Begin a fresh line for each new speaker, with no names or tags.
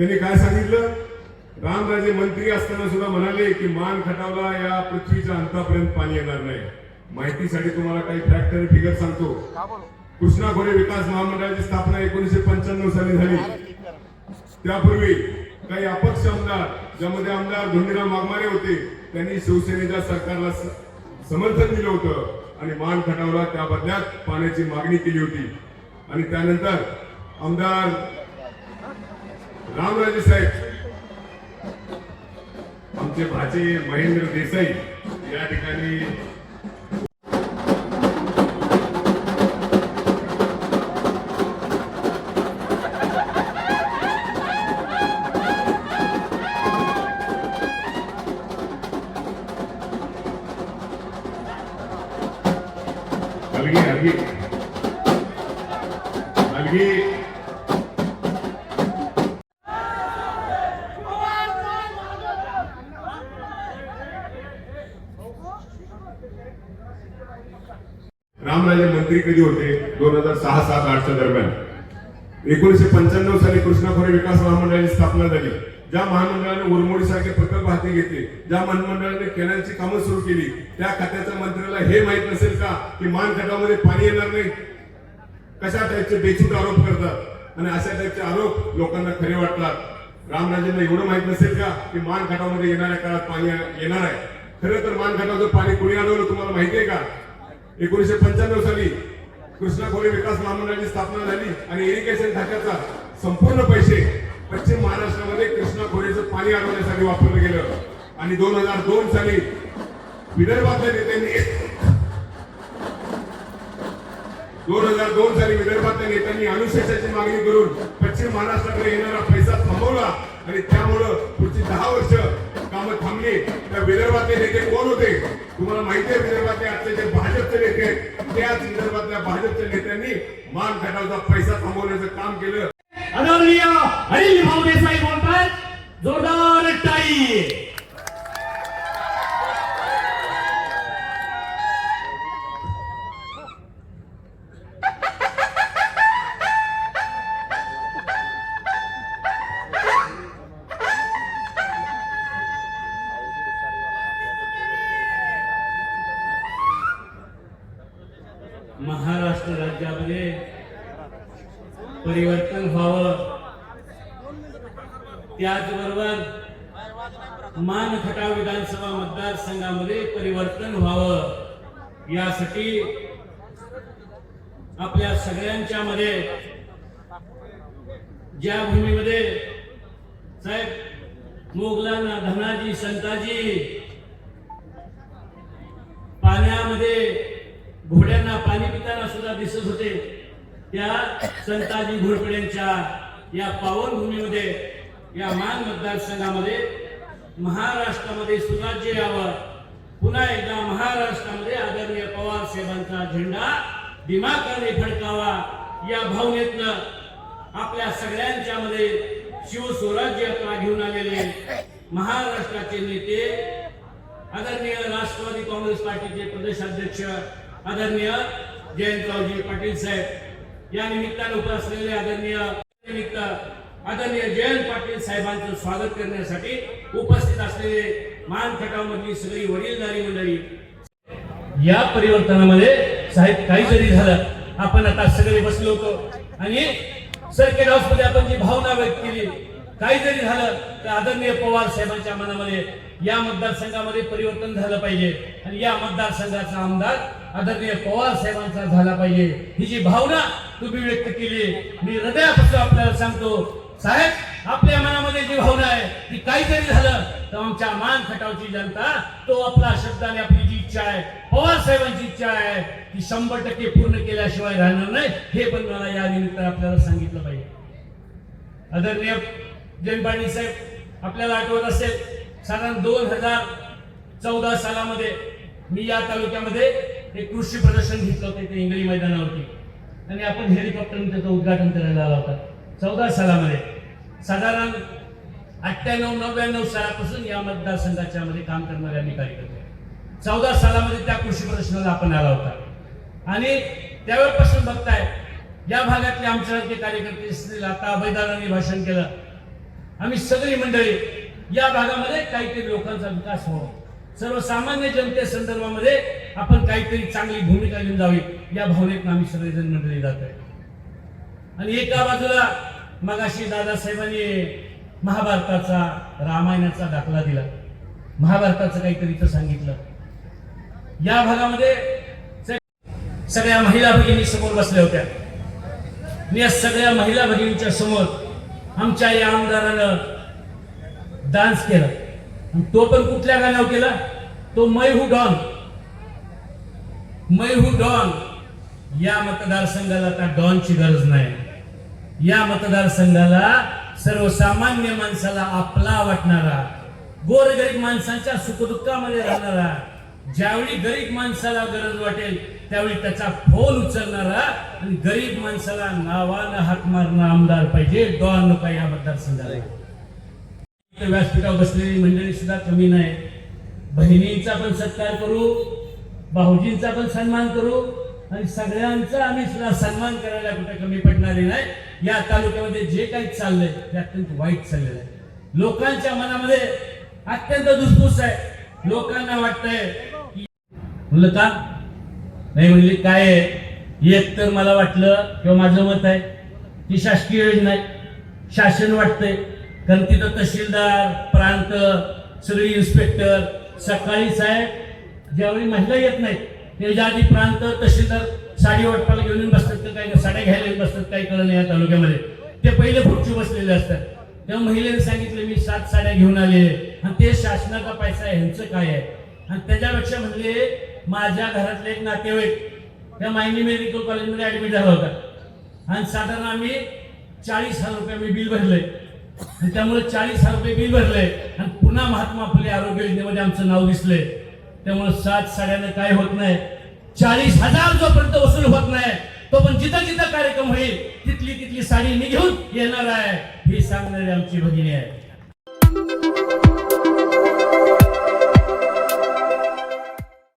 त्यांनी काय सांगितलं? रामराजे मंत्री असताना सुद्धा म्हणाले की मान खटावला या पृथ्वीच्या अंतापर्यंत पाणी येणार नाही. माहितीसाठी तुम्हाला काही फॅक्टर फिगर सांगतो. कृष्णा खोरे विकास महामंडळाची स्थापना एकोणीशे पंच्याण्णव साली झाली. त्यापूर्वी काही अपक्ष आमदार ज्यामध्ये आमदार धोंडीराम वाघमारे होते त्यांनी शिवसेनेच्या सरकारला समर्थन दिलं होतं आणि मान खटावला त्या बदल्यात पाण्याची मागणी केली होती. आणि त्यानंतर आमदार रामराजे साहेब. आमचे भाचे महेंद्र देसाई या ठिकाणी हलगी हलगी हलगी रामराजे मंत्री कधी होते? दोन हजार सहा सात आठच्या दरम्यान. एकोणीशे पंच्याण्णव साली कृष्णा खोरे विकास महामंडळाची स्थापना झाली. ज्या महामंडळाने उरमोडी सारखे प्रकल्प हाती घेतले ज्या महामंडळाने कॅनलची कामं सुरू केली त्या खात्याच्या मंत्र्याला हे माहीत नसेल का की मान खटामध्ये पाणी येणार नाही? कशा टाईपचे बेछूट आरोप करतात? आणि अशा टाईपचे आरोप लोकांना खरे वाटतात. रामराजेंना एवढं माहीत नसेल का की मान खटावमध्ये येणाऱ्या काळात पाणी येणार आहे? खरं तर मान खटावचं पाणी कुणी आणवलं तुम्हाला माहिती आहे का? एकोणीसशे पंच्याण्णव साली कृष्णा खोरे विकास महामंडळाची स्थापना झाली आणि इरिगेशन खात्याचा संपूर्ण पैसे पश्चिम महाराष्ट्रामध्ये कृष्णा खोरेचं पाणी अडवण्यासाठी वापरलं गेलं. आणि दोन हजार दोन साली विदर्भातल्या नेत्यांनी दोन हजार दोन साली विदर्भातल्या नेत्यांनी अनुशेषाची मागणी करून पश्चिम महाराष्ट्राकडे येणारा पैसा थांबवला आणि त्यामुळं पुढची दहा वर्ष कामं त्या विदर्भातले नेते कोण होते? तुम्हाला माहिती आहे विदर्भातले आजचे जे भाजपचे नेते आहेत, त्याच विदर्भातल्या भाजपच्या नेत्यांनी मान खटावचा पैसा थांबवण्याचं काम केलं.
आदरणीय अनिल भाऊ देसाई बोलतात जोरदार टाई. परिवर्तन व्हावं. त्याचबरोबर मान खटाव विधानसभा मतदारसंघामध्ये परिवर्तन व्हावं. यासाठी आपल्या सगळ्यांच्या मध्ये ज्या भूमीमध्ये साहेब मोगलांना धनाजी संताजी पाण्यामध्ये घोड्यांना पाणी पिताना सुद्धा दिसत होते त्या संताजी घोरपड्यांच्या या पावन भूमीमध्ये या मान मतदारसंघामध्ये महाराष्ट्रामध्ये सुराज्य यावं. पुन्हा एकदा महाराष्ट्रामध्ये आदरणीय पवार साहेबांचा झेंडा दिमाखाने फडकावा. या भावनेतनं आपल्या सगळ्यांच्या मध्ये शिवस्वराज्य यात्रा घेऊन आलेले महाराष्ट्राचे नेते आदरणीय राष्ट्रवादी काँग्रेस पार्टीचे प्रदेशाध्यक्ष आदरणीय जयंतरावजी पाटील साहेब. या निमित्ताने उभे असलेले आदरणीय निमित्त आदरणीय जयंत पाटील साहेबांचं स्वागत करण्यासाठी उपस्थित असलेले मान खटावमधली सगळी वडीलधारी मंडळी. या परिवर्तनामध्ये साहेब काही जरी झालं आपण आता सगळे बसलो होतो. आणि सर्किट हाऊसमध्ये आपण जी भावना व्यक्त केली काही जरी झालं तर आदरणीय पवार साहेबांच्या मनामध्ये या मतदारसंघामध्ये परिवर्तन झालं पाहिजे. आणि या मतदारसंघाचा आमदार आदरणीय पवार साहेबांचा झाला पाहिजे. ही जी भावना तुम्ही व्यक्त केली. मी हृदयापासून आपल्याला सांगतो साहेब आपल्या मनामध्ये जी भावना आहे ती काहीतरी झालं तर आमच्या मान खटावची जनता तो आपला शब्दाने आपली जी इच्छा आहे पवार साहेबांची इच्छा आहे ती शंभर टक्के पूर्ण केल्याशिवाय राहणार नाही हे पण मला या निमित्त आपल्याला सांगितलं पाहिजे. आदरणीय जयंत पाटील साहेब आपल्याला आठवत असेल साधारण दोन हजार चौदा सालामध्ये मी या तालुक्यामध्ये एक कृषी प्रदर्शन घेतलं होतं ते इंगळी मैदानावरती. आणि आपण हेलिकॉप्टरने त्याचं उद्घाटन करायला आला होता. चौदा सालामध्ये. साधारण अठ्ठ्याण्णव नव्याण्णव सालापासून या मतदारसंघाच्या मध्ये काम करणारे आम्ही कार्यकर्ते चौदा सालामध्ये त्या कृषी प्रदर्शनाला आपण आला होता. आणि त्यावेळेपासून बघताय या भागातले आमच्यासारखे कार्यकर्ते असतील आता अभयदारांनी भाषण केलं. आम्ही सगळी मंडळी या भागामध्ये काहीतरी लोकांचा विकास व्हावा. सर्वसामान्य जनते संदर्भामध्ये आपण काहीतरी चांगली भूमिका घेऊन जावी या भावनेत आम्ही सगळेजण मंडळी आहे. आणि एका बाजूला मगाशी दादासाहेबांनी महाभारताचा रामायणाचा दाखला दिला. महाभारताचं काहीतरी तर सांगितलं. या भागामध्ये सगळ्या महिला भगिनी समोर बसल्या होत्या. मी या सगळ्या महिला भगिनींच्या समोर आमच्या या आमदारानं डान्स केला. तो पण कुठल्या गाण्यावर केला? तो मै हू डॉन मै डॉन या मतदारसंघाला आता डॉनची गरज नाही. या मतदारसंघाला सर्वसामान्य माणसाला आपला वाटणारा गोरगरीब माणसांच्या सुखदुःखामध्ये राहणारा ज्यावेळी गरीब माणसाला गरज वाटेल त्यावेळी त्याचा फोन उचलणारा आणि गरीब माणसाला नावानं हाक मारणं आमदार पाहिजे डॉन नका या मतदारसंघाला. व्यासपीठावर बसलेली मंडळी सुद्धा कमी नाही. बहिणींचा पण सत्कार करू भाऊजींचा पण सन्मान करू आणि सगळ्यांचा आम्ही सुद्धा सन्मान करायला कुठे कमी पडणारे नाही. या तालुक्यामध्ये जे काही चाललंय ते अत्यंत वाईट चाललेलं आहे. लोकांच्या मनामध्ये अत्यंत दुसफूस आहे. लोकांना वाटतंय की म्हणलं का नाही म्हणले काय आहे? एक तर मला वाटलं किंवा माझं मत आहे की शासकीय योजना आहे. शासन वाटतंय. कारण तिथं तहसीलदार प्रांत सगळी इन्स्पेक्टर सकाळी साहेब ज्यावेळी महिला येत नाहीत त्याच्या आधी प्रांत तहसीलदार साडी वाटपाला घेऊन येऊन बसतात तर काही साड्या घ्यायला येऊन बसतात काही कळलं नाही या तालुक्यामध्ये. ते पहिले खुर्ची बसलेले असतात. तेव्हा महिलेने सांगितलं मी सात साड्या घेऊन आले आणि ते शासनाचा पैसा आहे ह्यांचं काय आहे? आणि त्याच्यापेक्षा म्हणजे माझ्या घरातले एक नातेवाईक त्या मायनी मेडिकल कॉलेजमध्ये ऍडमिट झाला होता. आणि साधारण आम्ही चाळीस हजार रुपये मी बिल भरलंय. आणि त्यामुळे चाळीस हजार रुपये बिल भरले आणि पुन्हा महात्मा फुले आरोग्य योजनेमध्ये आमचं नाव दिसलंय त्यामुळे सात साड्यानं काय होत नाही. चाळीस हजार जोपर्यंत वसूल होत नाही तो पण जिथं जिथं कार्यक्रम होईल तिथली तिथली साडी मी घेऊन येणार आहे. ही सांगणारी आमची भगिनी आहे.